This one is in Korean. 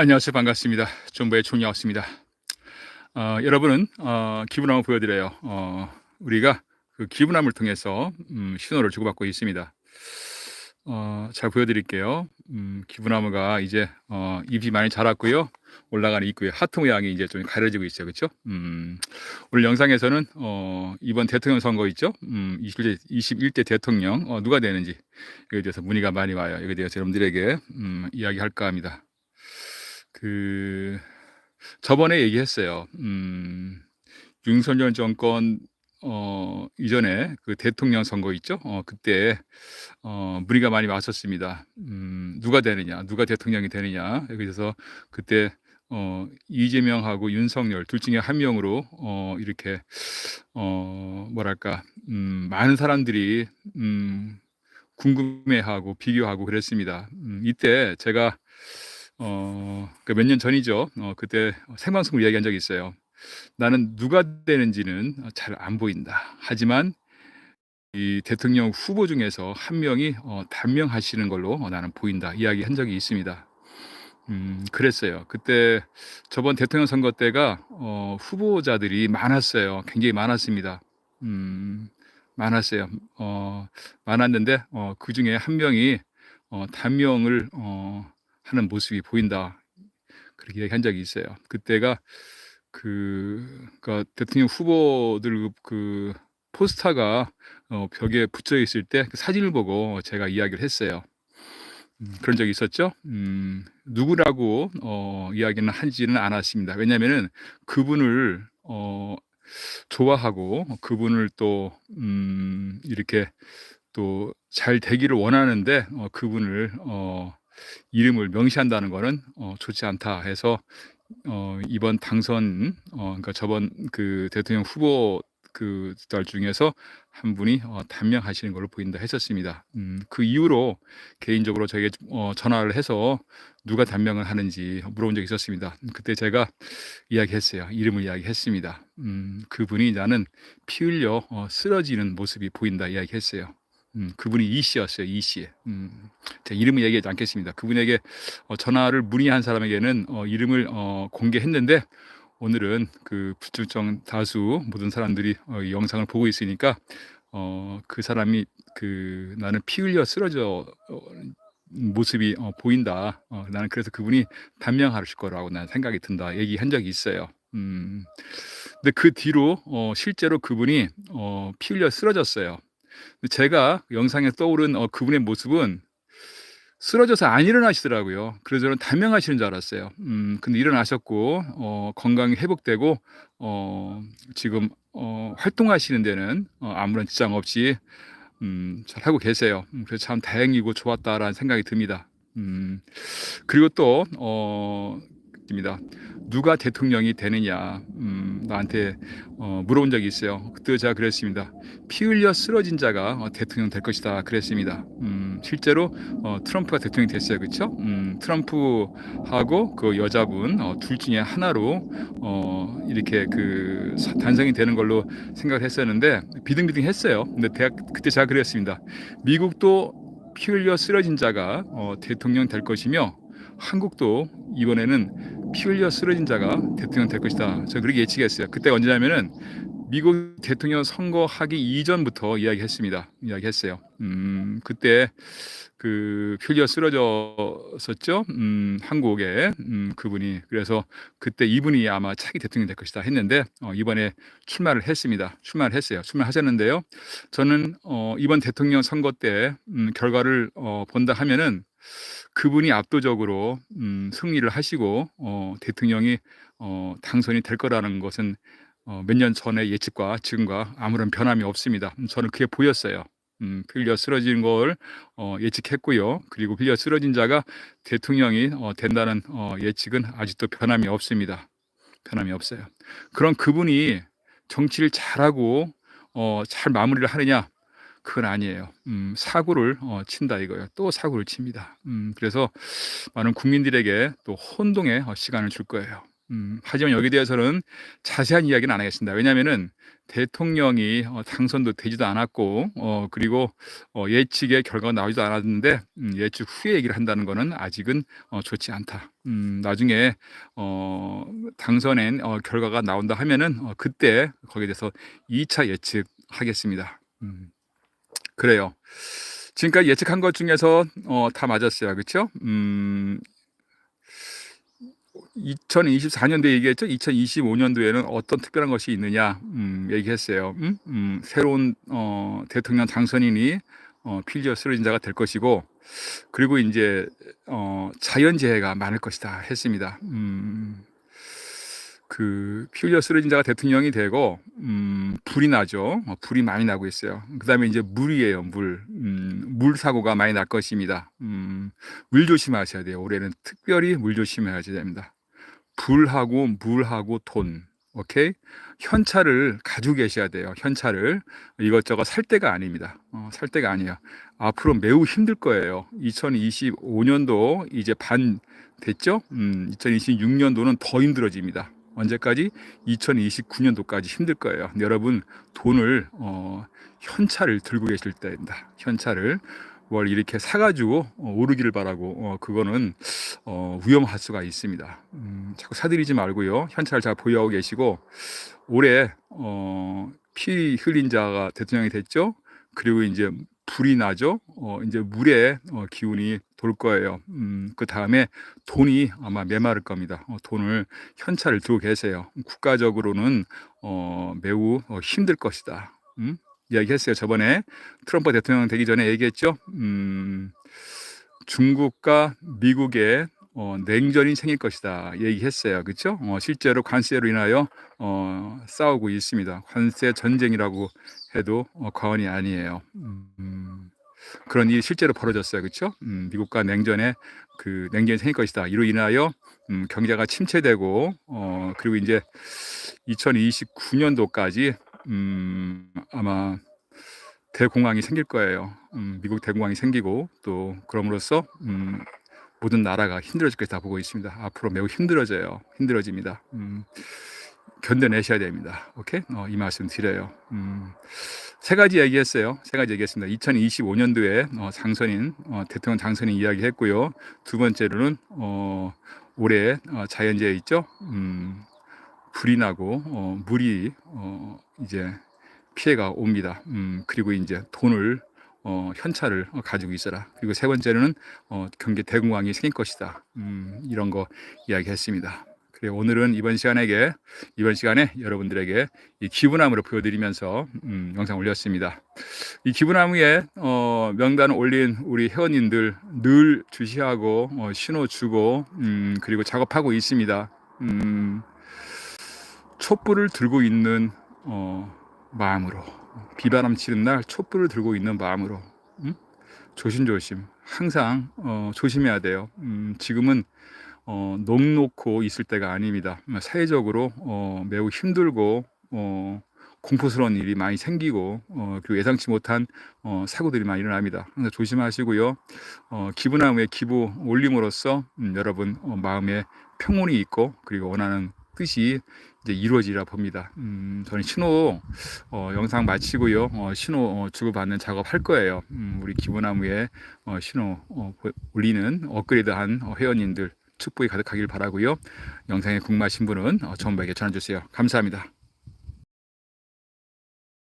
안녕하세요. 반갑습니다. 존버의 총리였습니다. 어, 여러분은 어, 기분함을 보여드려요. 어, 우리가 그 기분함을 통해서 음, 신호를 주고받고 있습니다. 어, 잘 보여드릴게요. 음, 기분나무가 이제 어, 잎이 많이 자랐고요. 올라가는 입구에 하트 모양이 이제 좀 가려지고 있어요. 그렇죠? 음, 오늘 영상에서는 어, 이번 대통령 선거 있죠? 음, 21대, 21대 대통령 어, 누가 되는지 여기에 대해서 문의가 많이 와요. 여기에 대해서 여러분들에게 음, 이야기할까 합니다. 그 저번에 얘기했어요. 음, 윤석열 정권 어, 이전에 그 대통령 선거 있죠? 어, 그때 어, 문의가 많이 왔었습니다. 음, 누가 되느냐, 누가 대통령이 되느냐. 그래서 그때 어, 이재명하고 윤석열 둘 중에 한 명으로 어, 이렇게 어, 뭐랄까 음, 많은 사람들이 음, 궁금해하고 비교하고 그랬습니다. 음, 이때 제가 어, 그 몇 년 전이죠. 어, 그때 생방송을 이야기한 적이 있어요. 나는 누가 되는지는 잘 안 보인다. 하지만 이 대통령 후보 중에서 한 명이 어, 단명하시는 걸로 어, 나는 보인다. 이야기한 적이 있습니다. 음, 그랬어요. 그때 저번 대통령 선거 때가 어, 후보자들이 많았어요. 굉장히 많았습니다. 음, 많았어요. 어, 많았는데 어, 그 중에 한 명이 어, 단명을 어, 하는 모습이 보인다. 그렇게 얘기한 적이 있어요. 그때가 그, 그 대통령 후보들 그, 그 포스터가 어, 벽에 붙여 있을 때 그 사진을 보고 제가 이야기를 했어요. 음, 그런 적이 있었죠. 음, 누구라고 어, 이야기는 하지는 않았습니다. 왜냐하면은 그분을 어, 좋아하고 그분을 또 음, 이렇게 또 잘 되기를 원하는데 어, 그분을 어, 이름을 명시한다는 것은 어, 좋지 않다 해서 어, 이번 당선 어, 그러니까 저번 그 대통령 후보 그달 중에서 한 분이 어, 단명하시는 걸로 보인다 했었습니다. 음, 그 이후로 개인적으로 저에게 어, 전화를 해서 누가 단명을 하는지 물어본 적이 있었습니다. 그때 제가 이야기했어요. 이름을 이야기했습니다. 음, 그분이 나는 피 흘려 어, 쓰러지는 모습이 보인다 이야기했어요. 음, 그분이 이 씨였어요. 이 씨. 음, 제가 이름을 얘기하지 않겠습니다. 그분에게 어, 전화를 문의한 사람에게는 어, 이름을 어, 공개했는데 오늘은 그 불특정 다수 모든 사람들이 어, 이 영상을 보고 있으니까 어, 그 사람이 그 나는 피 흘려 쓰러져 어, 모습이 어, 보인다. 어, 나는 그래서 그분이 단명하실 거라고 나는 생각이 든다. 얘기한 적이 있어요. 음, 근데 그 뒤로 어, 실제로 그분이 어, 피 흘려 쓰러졌어요. 제가 영상에 떠오른 어, 그분의 모습은 쓰러져서 안 일어나시더라고요. 그래서 저는 단명하시는 줄 알았어요. 음, 근데 일어나셨고, 어, 건강이 회복되고, 어, 지금, 어, 활동하시는 데는 어, 아무런 지장 없이, 음, 잘 하고 계세요. 음, 그래서 참 다행이고 좋았다라는 생각이 듭니다. 음, 그리고 또, 어, 입니다. 누가 대통령이 되느냐 음, 나한테 어, 물어본 적이 있어요. 그때 제가 그랬습니다. 피 흘려 쓰러진 자가 어, 대통령 될 것이다 그랬습니다. 음, 실제로 어, 트럼프가 대통령이 됐어요, 그렇죠? 음, 트럼프하고 그 여자분 어, 둘 중에 하나로 어, 이렇게 그 단성이 되는 걸로 생각을 했었는데 비등비등 했어요. 근데 대학 그때 제가 그랬습니다. 미국도 피 흘려 쓰러진 자가 어, 대통령 될 것이며 한국도 이번에는 피 흘려 쓰러진 자가 대통령 될 것이다. 저 그렇게 예측했어요. 그때 언제냐면은 미국 대통령 선거하기 이전부터 이야기했습니다. 이야기했어요. 음, 그때 그 필려 쓰러졌었죠. 음, 한국에 음, 그분이 그래서 그때 이분이 아마 차기 대통령이 될 것이다 했는데 어, 이번에 출마를 했습니다. 출마를 했어요. 출마하셨는데요. 저는 어, 이번 대통령 선거 때 음, 결과를 어, 본다 하면은 그분이 압도적으로 음, 승리를 하시고 어, 대통령이 어, 당선이 될 거라는 것은 어, 몇 년 전의 예측과 지금과 아무런 변함이 없습니다. 음, 저는 그게 보였어요. 음, 빌려 쓰러진 걸 어, 예측했고요. 그리고 빌려 쓰러진 자가 대통령이 어, 된다는 어, 예측은 아직도 변함이 없습니다. 변함이 없어요. 그런 그분이 정치를 잘하고 어, 잘 마무리를 하느냐 그건 아니에요. 음, 사고를 어, 친다 이거예요. 또 사고를 칩니다. 음, 그래서 많은 국민들에게 또 혼동의 어, 시간을 줄 거예요. 음, 하지만 여기에 대해서는 자세한 이야기는 안 하겠습니다. 왜냐하면은 대통령이 어, 당선도 되지도 않았고, 어, 그리고 어, 예측의 결과가 나오지도 않았는데 음, 예측 후에 얘기를 한다는 것은 아직은 어, 좋지 않다. 음, 나중에 어, 당선엔 어, 결과가 나온다 하면은 어, 그때 거기에 대해서 2차 예측하겠습니다. 음, 그래요. 지금까지 예측한 것 중에서 어, 다 맞았어요. 그렇죠? 음, 2024년도에 얘기했죠. 2025년도에는 어떤 특별한 것이 있느냐 음, 얘기했어요. 음? 음, 새로운 어, 대통령 당선인이 어, 필리오 쓰러진자가 될 것이고 그리고 이제 어, 자연재해가 많을 것이다 했습니다. 음, 그 필리오 쓰러진 자가 대통령이 되고 음, 불이 나죠. 어, 불이 많이 나고 있어요. 그다음에 이제 물이에요. 물. 음, 물 사고가 많이 날 것입니다. 음, 물 조심하셔야 돼요. 올해는 특별히 물 조심해야 됩니다. 불하고 물하고 돈. 오케이? 현찰을 가지고 계셔야 돼요. 현찰을 이것저것 살 때가 아닙니다. 어, 살 때가 아니에요. 앞으로 매우 힘들 거예요. 2025년도 이제 반 됐죠? 음, 2026년도는 더 힘들어집니다. 언제까지? 2029년도까지 힘들 거예요. 여러분 돈을 어, 현찰을 들고 계실 때입니다. 현찰을 뭘 이렇게 사가지고 어, 오르기를 바라고 어, 그거는 어, 위험할 수가 있습니다. 음, 자꾸 사들이지 말고요. 현찰 잘 보유하고 계시고 올해 어, 피 흘린 자가 대통령이 됐죠. 그리고 이제 불이 나죠. 어, 이제 물의 어, 기운이 돌 거예요. 음, 그 다음에 돈이 아마 메마를 겁니다. 어, 돈을 현찰을 들고 계세요. 국가적으로는 어, 매우 어, 힘들 것이다. 음? 이야기했어요. 저번에 트럼프 대통령 되기 전에 얘기했죠. 음, 중국과 미국의 어, 냉전이 생길 것이다 얘기했어요. 그렇죠? 어, 실제로 관세로 인하여 어, 싸우고 있습니다. 관세 전쟁이라고 해도 어, 과언이 아니에요. 음, 그런 일이 실제로 벌어졌어요. 그렇죠? 음, 미국과 냉전에 그 냉전이 생길 것이다. 이로 인하여 음, 경제가 침체되고 어, 그리고 이제 2029년도까지 음, 아마 대공황이 생길 거예요. 음, 미국 대공황이 생기고 또 그럼으로써 음, 모든 나라가 힘들어질 것이다 보고 있습니다. 앞으로 매우 힘들어져요. 힘들어집니다. 음, 견뎌내셔야 됩니다. 오케이? 어, 이 말씀 드려요. 음, 세 가지 얘기했어요. 세 가지 얘기했습니다. 2025년도에 어, 당선인 어, 대통령 당선인 이야기 했고요. 두 번째로는 어, 올해 어, 자연재해 있죠. 음, 불이 나고 어, 물이 어, 이제 피해가 옵니다. 음, 그리고 이제 돈을 어, 현찰을 어, 가지고 있어라. 그리고 세 번째로는 어, 경기 대공황이 생길 것이다. 음, 이런 거 이야기했습니다. 그래 오늘은 이번 시간에게 이번 시간에 여러분들에게 이 기부나무를 보여드리면서 음, 영상 올렸습니다. 이 기부나무에 어, 명단 올린 우리 회원님들 늘 주시하고 어, 신호 주고 음, 그리고 작업하고 있습니다. 음, 촛불을 들고 있는 어, 마음으로 비바람 치는 날 촛불을 들고 있는 마음으로 음? 조심조심 항상 어, 조심해야 돼요. 음, 지금은 어, 녹놓고 있을 때가 아닙니다. 사회적으로 어, 매우 힘들고 어, 공포스러운 일이 많이 생기고 어, 그리고 예상치 못한 어, 사고들이 많이 일어납니다. 항상 조심하시고요. 어, 기부나무에 기부 올림으로써 음, 여러분 어, 마음에 평온이 있고 그리고 원하는 뜻이 이제 이루어지라 봅니다. 음, 저는 신호 어, 영상 마치고요. 어, 신호 어, 주고받는 작업 할 거예요. 음, 우리 기부나무에 어, 신호 어, 올리는 업그레이드한 어, 회원님들 축복이 가득하길 바라고요. 영상에 궁금하신 분은 어, 전부에게 전해주세요. 감사합니다.